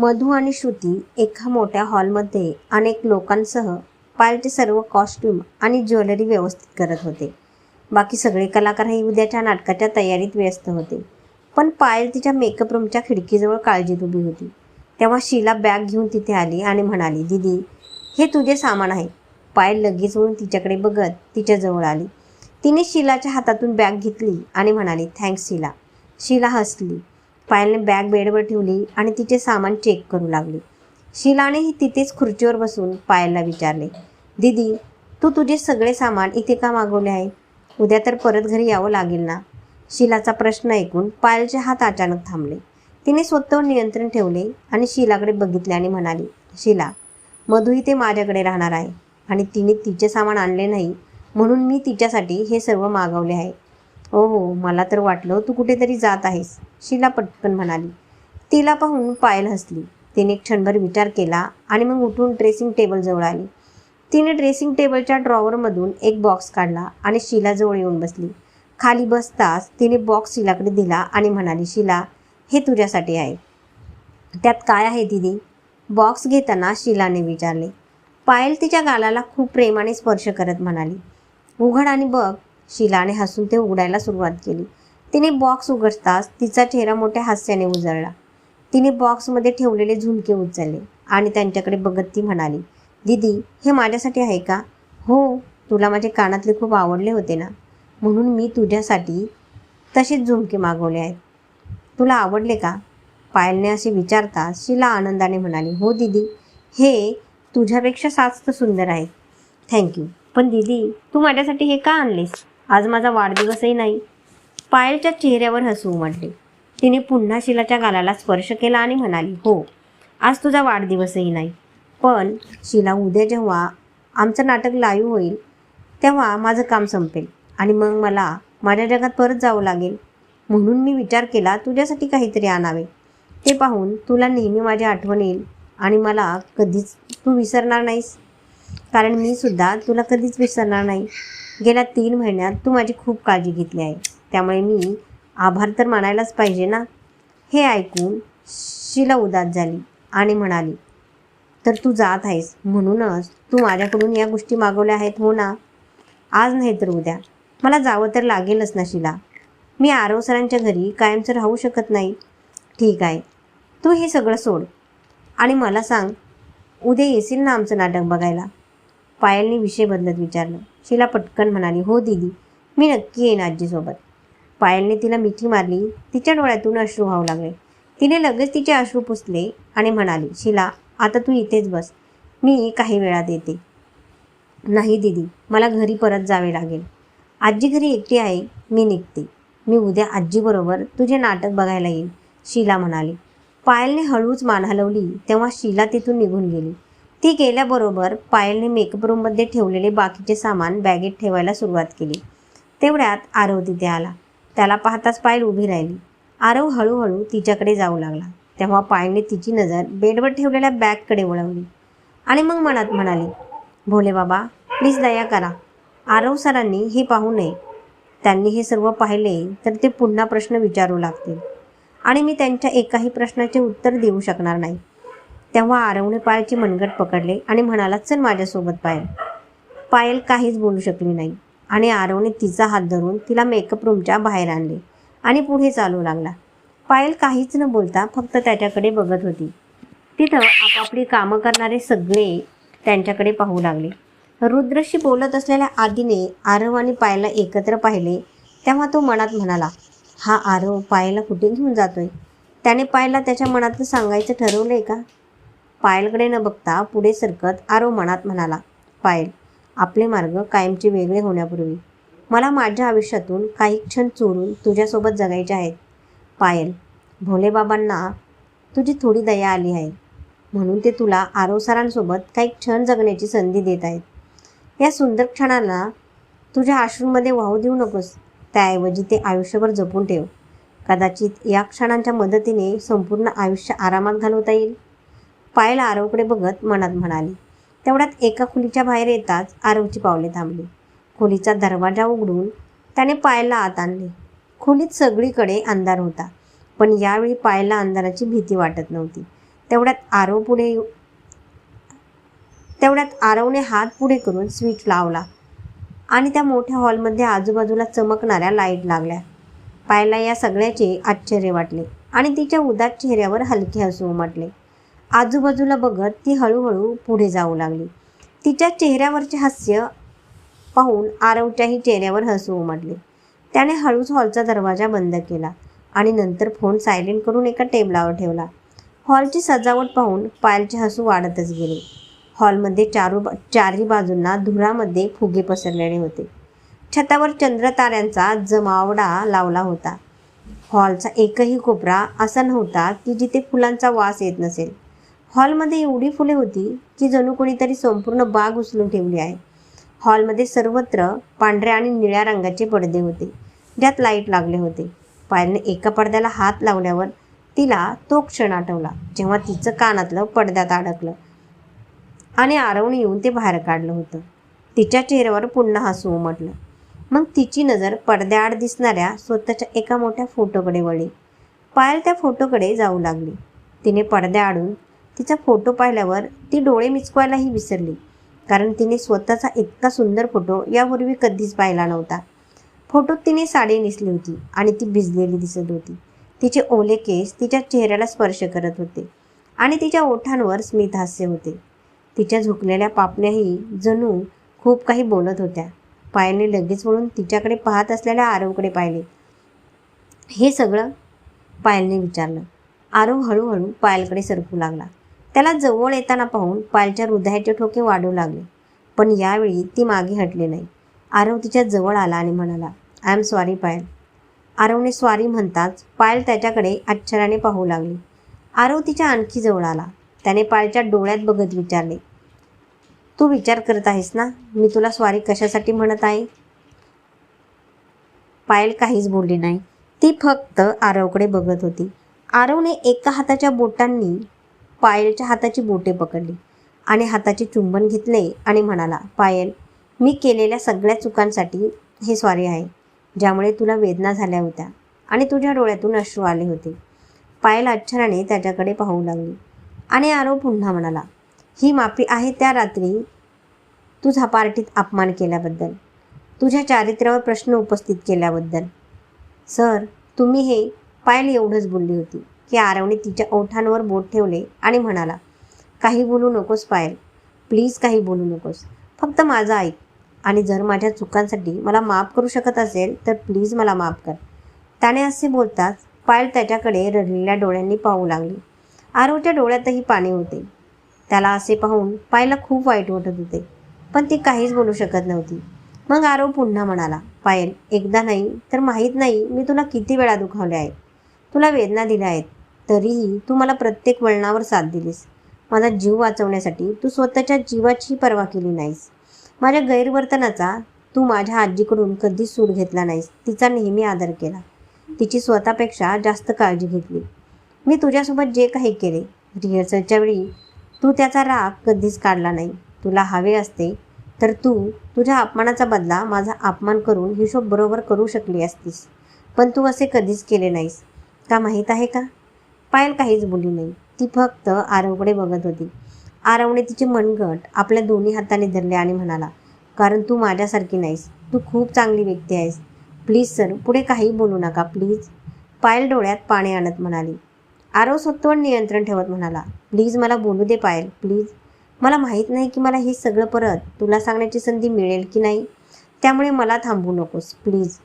मधू आणि श्रुती एका मोठ्या हॉलमध्ये अनेक लोकांसह पायलचे सर्व कॉस्ट्यूम आणि ज्वेलरी व्यवस्थित करत होते. बाकी सगळे कलाकारही उद्याच्या नाटकाच्या तयारीत व्यस्त होते. पण पायल तिच्या मेकअप रूमच्या खिडकीजवळ काळजीत उभी होती. तेव्हा शीला बॅग घेऊन तिथे आली आणि म्हणाली दीदी हे तुझे सामान आहे. पायल लगेच होऊन तिच्याकडे बघत तिच्याजवळ आली. तिने शीलाच्या हातातून बॅग घेतली आणि म्हणाली थँक्स शीला. शीला हसली. पायलने बॅग बेडवर ठेवली आणि तिचे सामान चेक करू लागली. शिलानेही तिथेच खुर्चीवर बसून पायलला विचारले दीदी तू तुझे सगळे सामान इथे का मागवले आहे? उद्या तर परत घरी यावं लागेल ना? शिलाचा प्रश्न ऐकून पायलचे हात अचानक थांबले. तिने स्वतःवर नियंत्रण ठेवले आणि शिलाकडे बघितले आणि म्हणाली शिला मधू इथे माझ्याकडे राहणार आहे आणि तिने तिचे सामान आणले नाही म्हणून मी तिच्यासाठी हे सर्व मागवले आहे. हो हो मला तर वाटलं तू कुठेतरी जात आहेस शिला पटकन म्हणाली. तिला पाहून पायल हसली. तिने एक क्षणभर विचार केला आणि मग उठून ड्रेसिंग टेबलजवळ आली. तिने ड्रेसिंग टेबलच्या ड्रॉवरमधून एक बॉक्स काढला आणि शिलाजवळ येऊन बसली. खाली बसताच तिने बॉक्स शिलाकडे दिला आणि म्हणाली शीला हे तुझ्यासाठी आहे. त्यात काय आहे दिदी? बॉक्स घेताना शीलाने विचारले. पायल तिच्या गालाला खूप प्रेमाने स्पर्श करत म्हणाली. उघड आणि बघ शिलाने हसून ते उघडायला सुरुवात केली. तिने बॉक्स उघडताच तिचा चेहरा मोठ्या हास्याने उजळला. तिने बॉक्समध्ये ठेवलेले झुमके उचलले आणि त्यांच्याकडे बघत ती म्हणाली दीदी हे माझ्यासाठी आहे का? हो तुला माझे कानातले खूप आवडले होते ना. म्हणून मी तुझ्यासाठी तसेच झुमके मागवले आहेत. तुला आवडले का? पायलने असे विचारता शिला आनंदाने म्हणाली हो दीदी हे तुझ्यापेक्षा जास्त सुंदर आहे. थँक्यू पण दीदी तू माझ्यासाठी हे का आणलेस? आज माझा वाढदिवसही नाही. पायलच्या चेहऱ्यावर हसू उमटले. तिने पुन्हा शिलाच्या गालाला स्पर्श केला आणि म्हणाली हो आज तुझा वाढदिवसही नाही. पण शिला उद्या जेव्हा आमचं नाटक लाईव्ह होईल तेव्हा माझं काम संपेल आणि मग मला माझ्या जगात परत जावं लागेल. म्हणून मी विचार केला तुझ्यासाठी काहीतरी आणावे. ते पाहून तुला नेहमी माझी आठवण येईल आणि मला कधीच तू विसरणार नाहीस. कारण मी सुद्धा तुला कधीच विसरणार नाही. गेल्या तीन महिन्यात तू माझी खूप काळजी घेतली आहे त्यामुळे मी आभार तर मानायलाच पाहिजे ना? हे ऐकून शिला उदास झाली आणि म्हणाली तर तू जात आहेस. म्हणूनच तू माझ्याकडून या गोष्टी मागवल्या आहेत हो ना? आज नाही तर उद्या. मला जावं तर लागेलच ना शिला. मी आरव सरांच्या घरी कायमचं राहू शकत नाही. ठीक आहे. तू हे सगळं सोड आणि मला सांग उद्या येशील ना आमचं नाटक बघायला? पायलने विषय बदलत विचारलं. शिला पटकन म्हणाली हो दीदी मी नक्की येईन आजीसोबत. पायलने तिला मिठी मारली. तिच्या डोळ्यातून अश्रू व्हावू लागले. तिने लगेच तिचे अश्रू पुसले आणि म्हणाली शिला आता तू इथेच बस. मी काही वेळात येते नाही दीदी मला घरी परत जावे लागेल. आजी घरी एकटी आहे मी निघते. मी उद्या आजीबरोबर तुझे नाटक बघायला येईन शीला म्हणाली. पायलने हळूच मान हलवली तेव्हा शीला तिथून निघून गेली. ती गेल्याबरोबर पायलने मेकअप रूममध्ये ठेवलेले बाकीचे सामान बॅगेत ठेवायला सुरुवात केली. तेवढ्यात आरव तिथे आला. त्याला पाहताच पायल उभी राहिली. आरव हळूहळू तिच्याकडे जाऊ लागला. तेव्हा पायलने तिची नजर बेडवर ठेवलेल्या बॅगकडे वळवली आणि मग मनात म्हणाली भोले बाबा प्लीज दया करा. आरव सरांनी हे पाहू नये. त्यांनी हे सर्व पाहिले तर ते पुन्हा प्रश्न विचारू लागतील आणि मी त्यांच्या एकाही प्रश्नाचे उत्तर देऊ शकणार नाही. तेव्हा आरवने पायलची मनगट पकडले आणि म्हणाला चल माझ्यासोबत पायल. पायल काहीच बोलू शकली नाही आणि आरवने तिचा हात धरून तिला मेकअप रूमच्या बाहेर आणले आणि पुढे चालू लागला. पायल काहीच न बोलता फक्त त्याच्याकडे बघत होती. तिथं आपापली कामं करणारे सगळे त्यांच्याकडे पाहू लागले. रुद्रशी बोलत असलेल्या आदीने आरव आणि पायला एकत्र पाहिले तेव्हा तो मनात म्हणाला हा आरव पायला कुठे घेऊन जातोय? त्याने पायला त्याच्या मनातलं सांगायचं ठरवलंय का? पायलकडे न बघता पुढे सरकत आरो मनात म्हणाला पायल आपले मार्ग कायमचे वेगळे होण्यापूर्वी मला माझ्या आयुष्यातून काही क्षण चोरून तुझ्यासोबत जगायचे आहेत. पायल भोलेबाबांना तुझी थोडी दया आली आहे. म्हणून ते तुला आरो सरांसोबत काही क्षण जगण्याची संधी देत आहेत. या सुंदर क्षणाला तुझ्या आश्रूमध्ये वाहू देऊ नकोस. त्याऐवजी ते आयुष्यभर जपून ठेव. कदाचित या क्षणांच्या मदतीने संपूर्ण आयुष्य आरामात घालवता येईल. पायल आरवकडे बघत मनात म्हणाली तेवढ्यात एका खोलीच्या बाहेर येताच आरवची पावले थांबली. खोलीचा दरवाजा उघडून त्याने पायलला आत आणले. खोलीत सगळीकडे अंधार होता पण यावेळी पायलला अंधाराची भीती वाटत नव्हती. तेवढ्यात आरव पुढे तेवढ्यात आरवने हात पुढे करून स्विच लावला आणि त्या मोठ्या हॉलमध्ये आजूबाजूला चमकणाऱ्या लाइट लागल्या. पायला या सगळ्याचे आश्चर्य वाटले आणि तिच्या उदात चेहऱ्यावर हलके हसू उमटले. आजूबाजूला बघत ती हळूहळू पुढे जाऊ लागली. तिच्या चेहऱ्यावरचे हास्य पाहून आरवच्याही चेहऱ्यावर हसू उमटले. त्याने हळूच हॉलचा दरवाजा बंद केला आणि नंतर फोन सायलेंट करून एका टेबलावर ठेवला. हॉलची सजावट पाहून पायलचे हसू वाढतच गेले. हॉलमध्ये चारू चारही बाजूंना धुरामध्ये फुगे पसरलेले होते. छतावर चंद्रताऱ्यांचा जमावडा लावला होता. हॉलचा एकही कोपरा असा नव्हता की जिथे फुलांचा वास येत नसेल. हॉलमध्ये एवढी फुले होती की जणू कोणीतरी संपूर्ण बाग उचलून ठेवली आहे. हॉलमध्ये सर्वत्र पांढऱ्या आणि निळ्या रंगाचे पडदे होते. ज्यात लाइट लागले होते. पायलने एका पडद्याला हात लावल्यावर तिला तो क्षण आठवला जेव्हा तिचं कानातलं पडद्यात अडकलं आणि आरवून येऊन ते बाहेर काढलं होतं. तिच्या चेहऱ्यावर पुन्हा हसू उमटलं. मग तिची नजर पडद्याआड दिसणाऱ्या स्वतःच्या एका मोठ्या फोटोकडे वळली. पायल त्या फोटोकडे जाऊ लागली. तिने पडद्याआडून तिचा फोटो पाहिल्यावर ती डोळे मिचकवायलाही विसरली. कारण तिने स्वतःचा इतका सुंदर फोटो यापूर्वी कधीच पाहिला नव्हता. फोटोत तिने साडी नेसली होती आणि ती भिजलेली दिसत होती. तिचे ओले केस तिच्या चेहऱ्याला स्पर्श करत होते आणि तिच्या ओठांवर स्मितहास्य होते. तिच्या झुकलेल्या पापण्याही जणू खूप काही बोलत होत्या. पायलने लगेच वळून तिच्याकडे पाहत असलेल्या आरवकडे पाहिले. हे सगळं पायलने विचारलं. आरव हळूहळू पायलकडे सरकू लागला. त्याला जवळ येताना पाहून पायलच्या हृदयाचे ठोके वाढू लागले. पण यावेळी ती मागे हटली नाही. आरव तिच्या जवळ आला आणि म्हणाला आय एम सॉरी पायल. आरवने स्वारी म्हणताच पायल त्याच्याकडे आश्चर्याने पाहू लागली. आरव तिच्या आणखी जवळ आला. त्याने पायलच्या डोळ्यात बघत विचारले तू विचार करत आहेस ना? मी तुला स्वारी कशासाठी म्हणत आहे? पायल काहीच बोलली नाही. ती फक्त आरवकडे बघत होती. आरवने एका हाताच्या बोटांनी पायलच्या हाताची बोटे पकडली आणि हाताचे चुंबन घेतले आणि म्हणाला पायल मी केलेल्या सगळ्या चुकांसाठी हे स्वारी आहे ज्यामुळे तुला वेदना झाल्या होत्या आणि तुझ्या डोळ्यातून अश्रू आले होते. पायल आश्चर्याने त्याच्याकडे पाहू लागली आणि आरो पुन्हा म्हणाला ही माफी आहे त्या रात्री तुझा पार्टीत अपमान केल्याबद्दल तुझ्या चारित्र्यावर प्रश्न उपस्थित केल्याबद्दल. सर तुम्ही हे पायल एवढंच बोलली होती. की आरवने तिच्या ओठांवर बोट ठेवले आणि म्हणाला काही बोलू नकोस पायल. प्लीज काही बोलू नकोस. फक्त माझं ऐक. आणि जर माझ्या चुकांसाठी मला माफ करू शकत असेल तर प्लीज मला माफ कर. त्याने असे बोलताच पायल त्याच्याकडे रडलेल्या डोळ्यांनी पाहू लागली. आरवच्या डोळ्यातही पाणी होते. त्याला असे पाहून पायला खूप वाईट वाटत होते पण ती काहीच बोलू शकत नव्हती. मग आरव पुन्हा म्हणाला पायल एकदा नाही तर माहीत नाही मी तुला किती वेळा दुखावले आहे. तुला वेदना दिल्या आहेत. तरीही तू मला प्रत्येक वळणावर साथ दिलीस. माझा जीव वाचवण्यासाठी तू स्वतःच्या जीवाची पर्वा केली नाहीस. माझ्या गैरवर्तनाचा तू माझ्या आजीकडून कधीच सूट घेतला नाहीस. तिचा नेहमी आदर केला. तिची स्वतःपेक्षा जास्त काळजी घेतली. मी तुझ्यासोबत जे काही केले रिहर्सलच्या वेळी तू त्याचा राग कधीच काढला नाही. तुला हवे असते तर तू तुझ्या अपमानाचा बदला माझा अपमान करून हिशोब बरोबर करू शकली असतीस. पण तू असे कधीच केले नाहीस. का माहीत आहे का? पायल काहीच बोलली नाही. ती फक्त आरवकडे बघत होती. आरवने तिचे मनगट आपल्या दोन्ही हाताने धरले आणि म्हणाला कारण तू माझ्यासारखी नाहीस. तू खूप चांगली व्यक्ती आहेस. प्लीज सर पुढे काही बोलू नका प्लीज. पायल डोळ्यात पाणी आणत म्हणाली. आरव स्वतःवर नियंत्रण ठेवत म्हणाला प्लीज मला बोलू दे पायल प्लीज. मला माहीत नाही की मला हे सगळं परत तुला सांगण्याची संधी मिळेल की नाही. त्यामुळे मला थांबू नकोस प्लीज.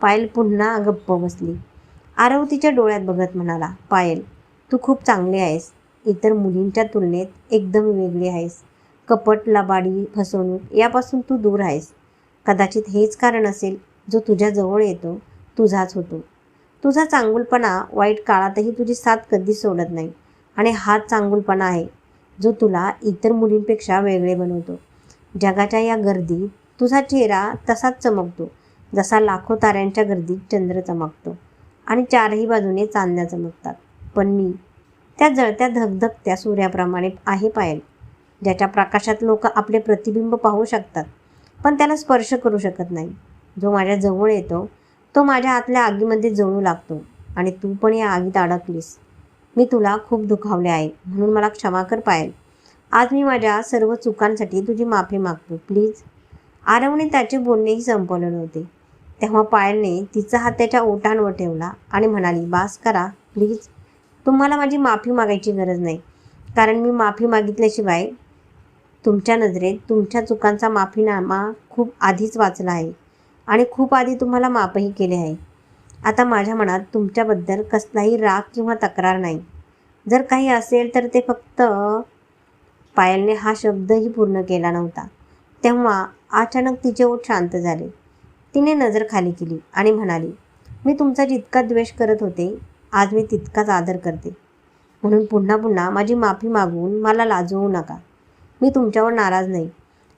पायल पुन्हा गप्प बसली. आरव तिच्या डोळ्यात बघत म्हणाला पायल तू खूप चांगली आहेस. इतर मुलींच्या तुलनेत एकदम वेगळी आहेस. कपट लबाडी फसवणूक यापासून तू दूर आहेस. कदाचित हेच कारण असेल जो तुझ्या जवळ येतो तुझाच होतो. तुझा चांगुलपणा वाईट काळातही तुझी साथ कधीच सोडत नाही. आणि हाच चांगुलपणा आहे जो तुला इतर मुलींपेक्षा वेगळे बनवतो. जगाच्या या गर्दीत तुझा चेहरा तसाच चमकतो जसा लाखो ताऱ्यांच्या गर्दीत चंद्र चमकतो. आणि चारही बाजूने चांदण्या चमकतात. पण मी त्या जळत्या धगधगत्या सूर्याप्रमाणे आहे पायल ज्याच्या प्रकाशात लोक आपले प्रतिबिंब पाहू शकतात पण त्याला स्पर्श करू शकत नाही. जो माझ्या जवळ येतो तो माझ्या आतल्या आगीमध्ये जळू लागतो आणि तू पण या आगीत अडकलीस. मी तुला खूप दुखावले आहे म्हणून मला क्षमा कर पायल. आज मी माझ्या सर्व चुकांसाठी तुझी माफी मागतो प्लीज. आरवने त्याचे बोलणेही संपवले नव्हते. तेव्हा पायलने तिचा हात त्याच्या ओठांवर ठेवला आणि म्हणाली बास करा प्लीज तुम्हाला माझी माफी मागायची गरज नाही. कारण मी माफी मागितल्याशिवाय तुमच्या नजरेत तुमच्या चुकांचा माफीनामा खूप आधीच वाचला आहे आणि खूप आधी तुम्हाला माफही केले आहे. आता माझ्या मनात तुमच्याबद्दल कसलाही राग किंवा तक्रार नाही. जर काही असेल तर ते फक्त पायलने हा शब्दही पूर्ण केला नव्हता. तेव्हा अचानक तिचे ओठ शांत झाले. तिने नजर खाली केली आणि म्हणाली मी तुमचा जितका द्वेष करत होते आज मी तितकाच आदर करते. म्हणून पुन्हा पुन्हा माझी माफी मागवून मला लाजवू नका. मी तुमच्यावर नाराज नाही.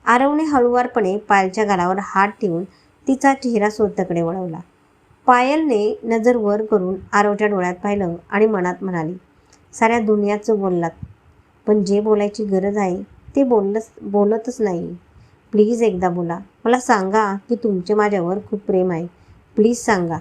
आरवने हळुवारपणे पायलच्या गालावर हात ठेवून तिचा चेहरा स्वतःकडे वळवला. पायलने नजर वर करून आरवच्या डोळ्यात पाहिलं आणि मनात म्हणाली साऱ्या दुनियाचं बोललात पण जे बोलायची गरज आहे ते बोललंच बोलतच नाही. प्लीज एकदा बोला. मला सांगा की तुमचे माझ्यावर खूप प्रेम आहे. प्लीज सांगा.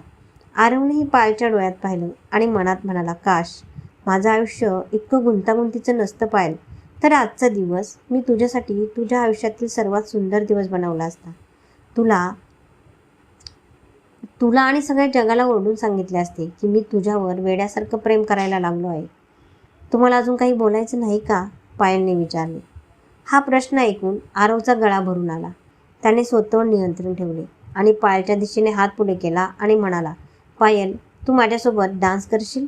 आरवनेही पायलच्या डोळ्यात पाहिलं आणि मनात म्हणाला काश माझं आयुष्य इतकं गुंतागुंतीचं नसतं पाहिलं तर आजचा दिवस मी तुझ्यासाठी तुझ्या आयुष्यातील सर्वात सुंदर दिवस बनवला असता. तुला तुला आणि सगळ्या जगाला ओरडून सांगितले असते की मी तुझ्यावर वेड्यासारखं प्रेम करायला लागलो आहे. तुम्हाला अजून काही बोलायचं नाही का? पायलने विचारले. हा प्रश्न ऐकून आरवचा गळा भरून आला. त्याने स्वतःवर नियंत्रण ठेवले आणि पायलच्या दिशेने हात पुढे केला आणि म्हणाला पायल तू माझ्यासोबत डान्स करशील?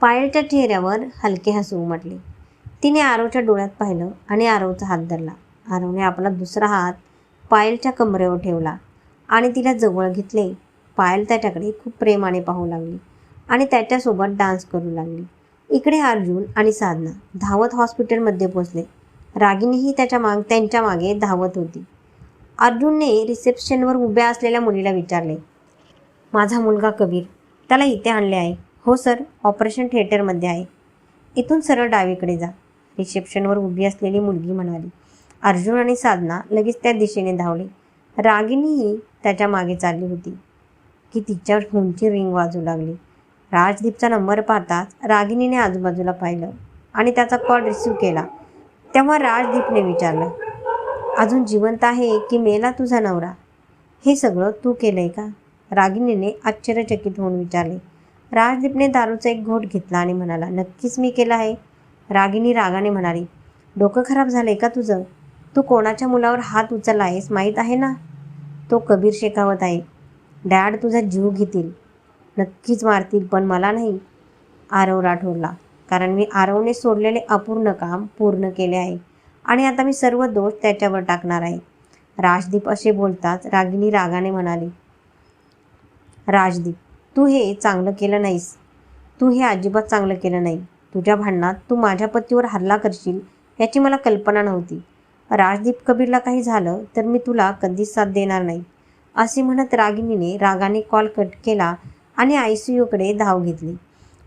पायलच्या चेहऱ्यावर हलके हसू उमटले. तिने आरवच्या डोळ्यात पाहिलं आणि आरवचा हात धरला. आरवने आपला दुसरा हात पायलच्या कमरेवर ठेवला आणि तिला जवळ घेतले. पायल त्याच्याकडे खूप प्रेमाने पाहू लागली आणि त्याच्यासोबत डान्स करू लागली. इकडे अर्जुन आणि साधना धावत हॉस्पिटलमध्ये पोचले. रागिनीही त्याच्या माग त्यांच्या मागे धावत होती. अर्जुनने रिसेप्शनवर उभ्या असलेल्या मुलीला विचारले माझा मुलगा कबीर त्याला इथे आणले आहे. हो सर. ऑपरेशन थिएटरमध्ये आहे. इथून सरळ डावीकडे जा. रिसेप्शनवर उभी असलेली मुलगी म्हणाली. अर्जुन आणि साधना लगेच त्या दिशेने धावले. रागिनीही त्याच्यामागे चालली होती. की तिच्यावर फोनची रिंग वाजू लागली. राजदीपचा नंबर पाहताच रागिनीने आजूबाजूला पाहिलं आणि त्याचा कॉल रिसीव केला. तेव्हा राजदीपने विचारलं अजून जिवंत आहे की मेला तुझा नवरा? हे सगळं तू केलं आहे का? रागिनीने आश्चर्यचकित होऊन विचारले राजदीपने दारूचा एक घोट घेतला आणि म्हणाला नक्कीच मी केला आहे. रागिनी रागाने म्हणाली डोकं खराब झालं आहे का तुझं? तू कोणाच्या मुलावर हात उचलला आहेस माहीत आहे ना? तो कबीर शेखावत आहे. डॅड तुझा जीव घेतील. नक्कीच मारतील पण मला नाही आरव राठोडला. कारण मी आरवने सोडलेले अपूर्ण काम पूर्ण केले आहे. आणि आता मी सर्व दोष त्याच्यावर टाकणार आहे. राजदीप असे बोलताच रागिनी रागाने म्हणाली राजदीप तू हे चांगलं केलं नाहीस. तू हे अजिबात चांगलं केलं नाही. तुझ्या भांडणात तू माझ्या पतीवर हल्ला करशील याची मला कल्पना नव्हती. राजदीप कबीरला काही झालं तर मी तुला कधीच साथ देणार नाही. असे म्हणत रागिनीने रागाने कॉल कट केला आणि आय सी यूकडे धाव घेतली.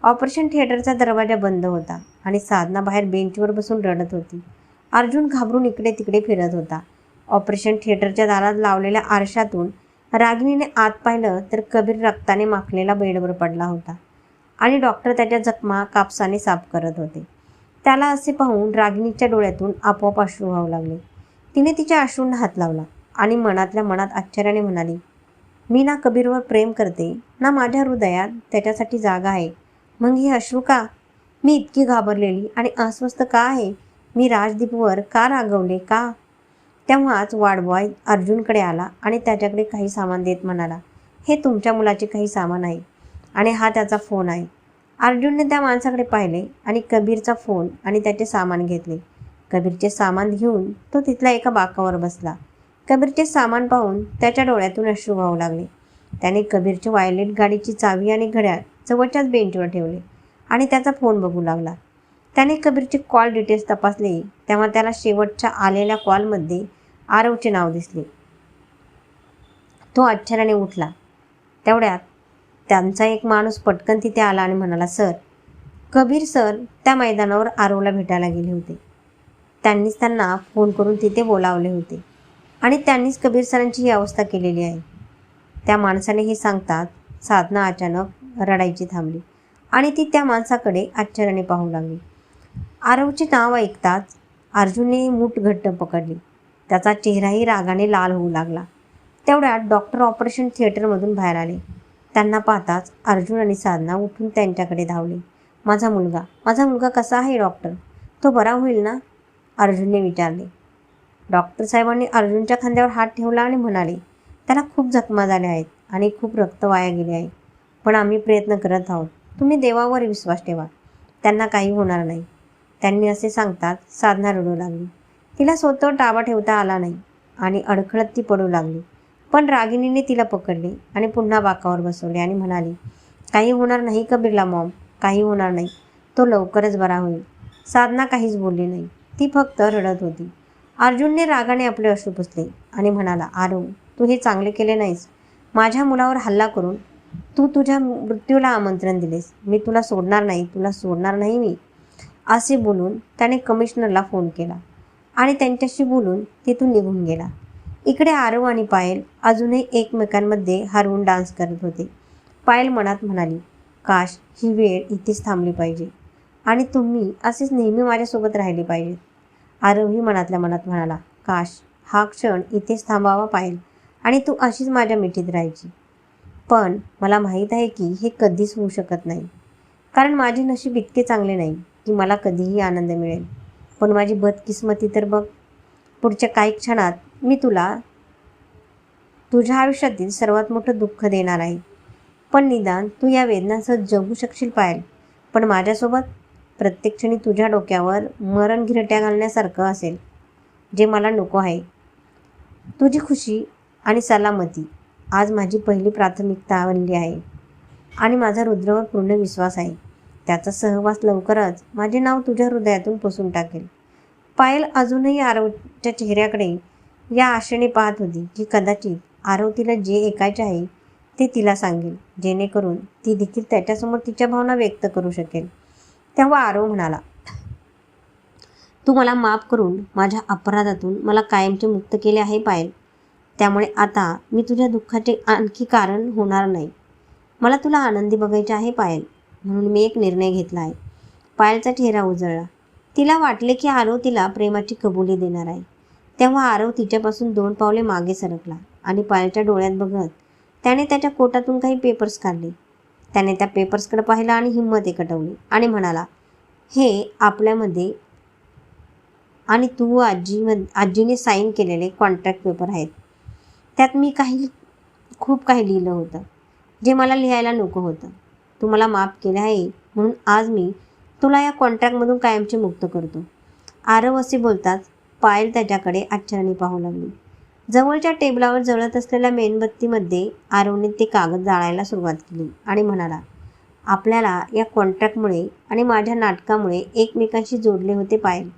ऑपरेशन थिएटरचा दरवाजा बंद होता आणि साधना बाहेर बेंचवर बसून रडत होती. अर्जुन घाबरून इकडे तिकडे फिरत होता. ऑपरेशन थिएटरच्या दारात लावलेल्या आरशातून रागिणीने आत पाहिलं तर कबीर रक्ताने माखलेला बेडवर पडला होता आणि डॉक्टर त्याच्या जखमा कापसाने साफ करत होते. त्याला असे पाहून रागिणीच्या डोळ्यातून आपोआप अश्रू व्हावू लागले. तिने तिच्या अश्रूंना हात लावला आणि मनातल्या मनात आश्चर्याने म्हणाली मी ना कबीरवर प्रेम करते ना माझ्या हृदयात त्याच्यासाठी जागा आहे. मग ही अश्रू का? मी इतकी घाबरलेली आणि अस्वस्थ का आहे? मी राजदीपवर का रागवले का? तेव्हाच वाडबॉय अर्जुनकडे आला आणि त्याच्याकडे काही सामान देत म्हणाला हे तुमच्या मुलाचे काही सामान आहे आणि हा त्याचा फोन आहे. अर्जुनने त्या माणसाकडे पाहिले आणि कबीरचा फोन आणि त्याचे सामान घेतले. कबीरचे सामान घेऊन तो तिथल्या एका बाकावर बसला. कबीरचे सामान पाहून त्याच्या डोळ्यातून अश्रू वाहू लागले. त्याने कबीरचे वायलेट गाडीची चावी आणि घड्याळ जवळच्याच बेंचवर ठेवले आणि त्याचा फोन बघू लागला. त्याने कबीरचे कॉल डिटेल्स तपासले तेव्हा त्याला शेवटच्या आलेल्या कॉलमध्ये आरवचे नाव दिसले. तो आश्चर्याने उठला. तेवढ्यात त्यांचा एक माणूस पटकन तिथे आला आणि म्हणाला सर कबीर सर त्या मैदानावर आरवला भेटायला गेले होते. त्यांनीच त्यांना फोन करून तिथे बोलावले होते. आणि त्यांनीच कबीर सरांची ही अवस्था केलेली आहे. त्या माणसाने हे सांगतात साधना अचानक रडायची थांबली आणि ती त्या माणसाकडे आश्चर्याने पाहू लागली. आरवचे नाव ऐकताच अर्जुनने मूठ घट्ट पकडली. त्याचा चेहराही रागाने लाल होऊ लागला. तेवढ्यात डॉक्टर ऑपरेशन थिएटरमधून बाहेर आले. त्यांना पाहताच अर्जुन आणि साधना उठून त्यांच्याकडे धावले. माझा मुलगा माझा मुलगा कसा आहे डॉक्टर? तो बरा होईल ना? अर्जुनने विचारले. डॉक्टर साहेबांनी अर्जुनच्या खांद्यावर हात ठेवला आणि म्हणाले त्याला खूप जखमा झाल्या आहेत आणि खूप रक्त वाया गेले आहे. पण आम्ही प्रयत्न करत आहोत. तुम्ही देवावर विश्वास ठेवा. त्यांना काही होणार नाही. त्यांनी असे सांगतात साधना रडू लागली. तिला स्वतः टाबा ठेवता आला नाही आणि अडखळत ती पडू लागली. पण रागिणीने तिला पकडले आणि पुन्हा बाकावर बसवले आणि म्हणाली काही होणार नाही का बिर्ला मॉम? काही होणार नाही. तो लवकरच बरा होईल. साधना काहीच बोलली नाही. ती फक्त रडत होती. अर्जुनने रागाने आपले अश्रू पुसले आणि म्हणाला आरव तू हे चांगले केले नाहीस. माझ्या मुलावर हल्ला करून तू तुझ्या मृत्यूला आमंत्रण दिलेस. मी तुला सोडणार नाही तुला सोडणार नाही मी. असे बोलून त्याने कमिशनरला फोन केला आणि त्यांच्याशी बोलून तिथून निघून गेला. इकडे आरव आणि पायल अजूनही एकमेकांमध्ये हरवून डान्स करत होते. पायल मनात म्हणाली काश ही वेळ इथेच थांबली पाहिजे आणि तुम्ही असेच नेहमी माझ्यासोबत राहिले पाहिजेत. आरवही मनातल्या मनात म्हणाला काश हा क्षण इथेच थांबावा पाहिजे आणि तू अशीच माझ्या मिठीत राहायची. पण मला माहीत आहे की हे कधीच होऊ शकत नाही. कारण माझे नशीब इतके चांगले नाही की मला कधीही आनंद मिळेल. पण माझी बदकिस्मती तर बघ. पुढच्या काही क्षणात मी तुला तुझ्या आयुष्यातील सर्वात मोठं दुःख देणार आहे. पण निदान तू या वेदनांसह जगू शकशील पाहिजे पण माझ्यासोबत प्रत्येक क्षणी तुझ्या डोक्यावर मरण घिरट्या घालण्यासारखं असेल जे मला नको आहे. तुझी खुशी आणि सलामती आज माझी पहिली प्राथमिकता बनली आहे आणि माझा रुद्रवर पूर्ण विश्वास आहे. त्याचा सहवास लवकरच माझे नाव तुझ्या हृदयातून पुसून टाकेल. पायल अजूनही आरवच्या चेहऱ्याकडे या आशेने पाहत होती की कदाचित आरव तिला जे ऐकायचे आहे ते तिला सांगेल जेणेकरून ती देखील त्याच्यासमोर तिच्या भावना व्यक्त करू शकेल. तेव्हा आरव म्हणाला तू मला माफ करून माझ्या अपराधातून मला कायमचे मुक्त केले आहे पायल. त्यामुळे आता मी तुझ्या दुःखाचे आणखी कारण होणार नाही. मला तुला आनंदी बघायचे आहे पायल म्हणून मी एक निर्णय घेतला आहे. पायलचा चेहरा उजळला. तिला वाटले की आरव तिला प्रेमाची कबुली देणार आहे. तेव्हा आरव तिच्यापासून दोन पावले मागे सरकला आणि पायलच्या डोळ्यात बघत त्याने त्याच्या कोटातून काही पेपर्स काढले. त्याने त्या पेपर्सकडे पाहिला आणि हिंमत एकटवली आणि म्हणाला हे आपल्यामध्ये आणि तू आजी आजीने साईन केलेले कॉन्ट्रॅक्ट पेपर आहेत. त्यात मी काही खूप काही लिहिलं होतं जे मला लिहायला नको होतं. तू मला माफ केलं आहे म्हणून आज मी तुला या कॉन्ट्रॅक्टमधून कायमचे मुक्त करतो. आरव असे बोलताच पायल त्याच्याकडे आश्चर्याने पाहू लागली. जवळच्या टेबलावर जळत असलेल्या मेणबत्तीमध्ये आरवने ते कागद जाळायला सुरुवात केली आणि म्हणाला आपल्याला या कॉन्ट्रॅक्टमुळे आणि माझ्या नाटकामुळे एकमेकांशी जोडले होते पायल.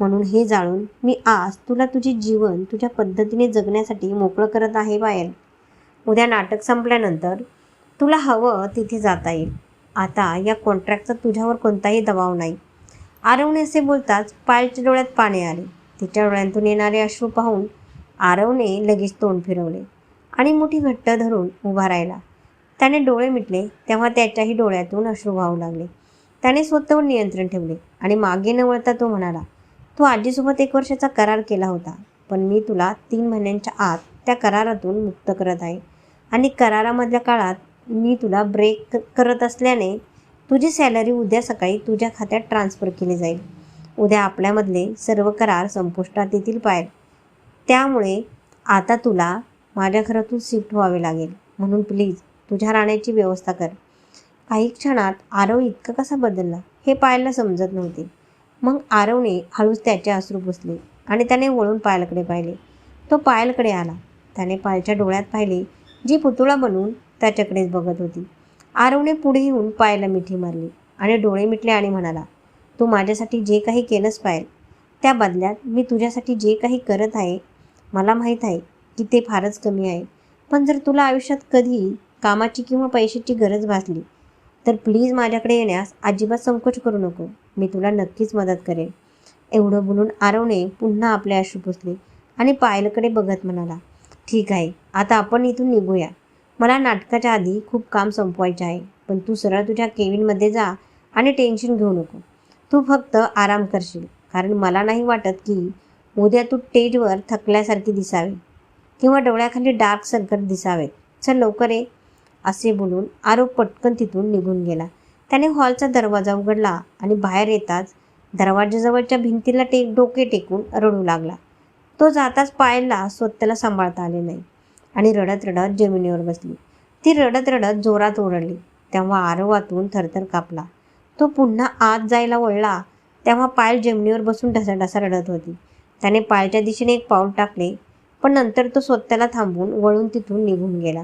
म्हणून हे जाळून मी आज तुला तुझे जीवन तुझ्या पद्धतीने जगण्यासाठी मोकळं करत आहे पायल. उद्या नाटक संपल्यानंतर तुला हवं तिथे जाता येईल. आता या कॉन्ट्रॅक्टचा तुझ्यावर कोणताही दबाव नाही. आरवणे असे बोलताच पायलच्या डोळ्यात पाणी आले. तिच्या डोळ्यांतून येणारे अश्रू पाहून आरवने लगेच तोंड फिरवले आणि मोठी घट्ट धरून उभा राहिला. त्याने डोळे मिटले तेव्हा त्याच्याही डोळ्यातून अश्रू वाहू लागले. त्याने स्वतःवर नियंत्रण ठेवले आणि मागे न वळता तो म्हणाला तो आजीसोबत एक वर्षाचा करार केला होता पण मी तुला तीन महिन्यांच्या आत त्या करारातून मुक्त करत आहे आणि करारामधल्या काळात मी तुला ब्रेक करत असल्याने तुझी सॅलरी उद्या सकाळी तुझ्या खात्यात ट्रान्स्फर केली जाईल. उद्या आपल्यामधले सर्व करार संपुष्टात येतील पाहिजे त्यामुळे आता तुला माझ्या घरातून शिफ्ट व्हावे लागेल. म्हणून प्लीज तुझ्या राहण्याची व्यवस्था कर. काही क्षणात आरव इतकं कसा बदलला हे पाहायला समजत नव्हते. मग आरवने हळूच त्याचे अश्रू पुसले आणि त्याने वळून पायलकडे पाहिले. तो पायलकडे आला. त्याने पायलच्या डोळ्यात पाहिले जी पुतुळा बनून त्याच्याकडेच बघत होती. आरवने पुढे येऊन पायला मिठी मारली आणि डोळे मिटले आणि म्हणाला तू माझ्यासाठी जे काही केलंच पायल त्या बदल्यात मी तुझ्यासाठी जे काही करत आहे मला माहीत आहे की ते फारच कमी आहे. पण जर तुला आयुष्यात कधी कामाची किंवा पैशाची गरज भासली तर प्लीज माझ्याकडे येण्यास अजिबात संकोच करू नको. मी तुला नक्कीच मदत करेन. एवढं बोलून आरवने पुन्हा आपले अश्रू पुसले आणि पायलकडे बघत म्हणाला ठीक आहे आता आपण इथून निघूया. मला नाटकाच्या आधी खूप काम संपवायचे आहे पण तू सरळ तुझ्या केविनमध्ये जा आणि टेन्शन घेऊ नको. तू फक्त आराम करशील कारण मला नाही वाटत की उद्या तू स्टेजवर थकल्यासारखी दिसावी. किंवा डोळ्याखाली डार्क सर्कल दिसावेत. चल लवकर ये असे बोलून आरोप पटकन तिथून निघून गेला. त्याने हॉलचा दरवाजा उघडला आणि बाहेर येताच दरवाजाजवळच्या भिंतीला टेक डोके टेकून रडू लागला. तो जाताच पायलला स्वतःला सांभाळता आले नाही आणि रडत रडत जमिनीवर बसली. ती रडत रडत जोरात ओरडली. तेव्हा आरवातून थरथर कापला. तो पुन्हा आत जायला वळला. तेव्हा पायल जमिनीवर बसून ढसाढसा रडत होती. त्याने पायलच्या दिशेने एक पाऊल टाकले पण नंतर तो स्वतःला थांबवून वळून तिथून निघून गेला.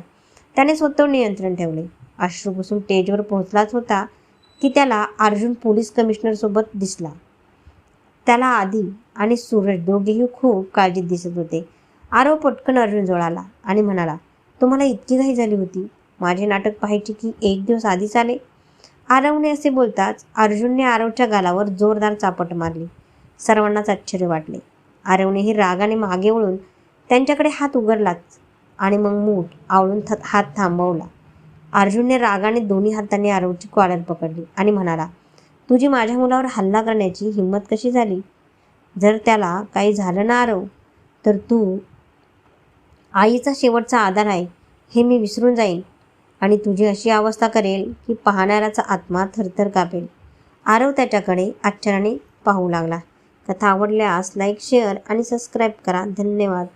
त्याने स्वतःवर नियंत्रण ठेवले. अश्रू बसून स्टेजवर पोहोचलाच होता की त्याला अर्जुन पोलीस कमिशनरसोबत दिसला. त्याला आधी आणि सूरज दोघेही खूप काळजीत दिसत होते. आरव पटकन अर्जुनजवळ आला आणि म्हणाला तुम्हाला इतकी घाई झाली होती. माझे नाटक पाहायचे की एक दिवस आधीच आले. आरवने असे बोलताच अर्जुनने आरवच्या गालावर जोरदार चापट मारली. सर्वांनाच आश्चर्य वाटले. आरवनेही रागाने मागे वळून त्यांच्याकडे हात उघडलाच आणि मग मूठ आवळून थ हात थांबवला. अर्जुनने रागाने दोन्ही हातांनी आरवची कॉलर पकडली आणि म्हणाला तुझी माझ्या मुलावर हल्ला करण्याची हिंमत कशी झाली? जर त्याला काही झालं ना आरव तर तू आईचा शेवटचा आधार आहे हे मी विसरून जाईन आणि तुझी अशी अवस्था करेल की पाहणाऱ्याचा आत्मा थरथर कापेल. आरव त्याच्याकडे आश्चर्याने पाहू लागला. कथा आवडल्यास लाईक शेअर आणि सबस्क्राईब करा. धन्यवाद.